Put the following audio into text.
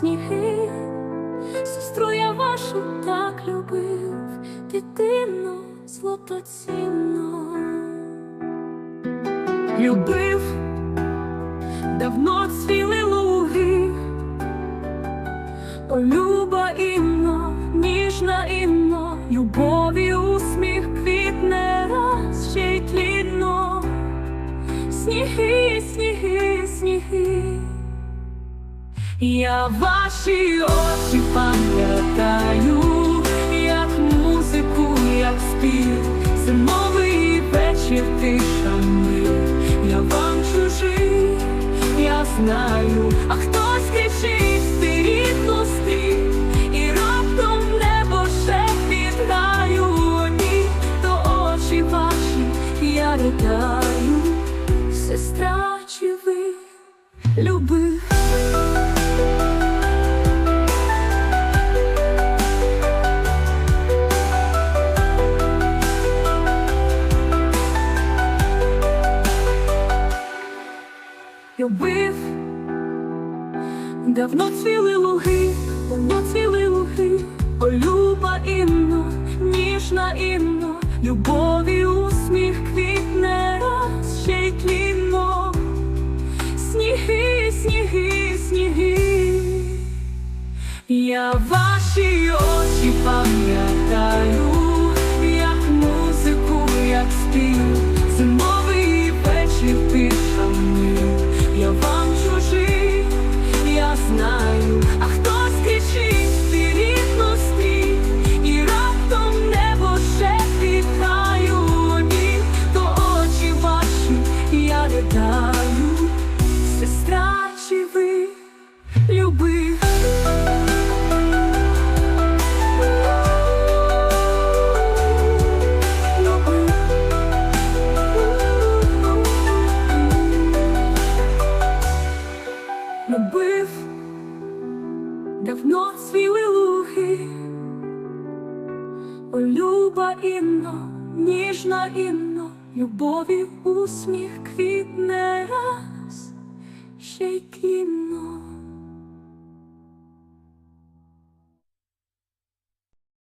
сніги, сестру я вашу так любив, дитину злотоцінно. Любив, давно цвіли луги, О, люба інно, ніжна інно, любові Сніги, сніги, сніги. Я ваші очі пам'ятаю, як музику, як спів, зимовий вечір тиша ми Я вам чужий, я знаю, а хтось любив? любив, давно цвіли луги, давно цвіли луги, О, люба інно, ніжна інно, любові я ваші очі пам'ятаю, Любив, давно свій луги, О, люба інно, ніжна інно, любові усміх квітне раз ще й кінно.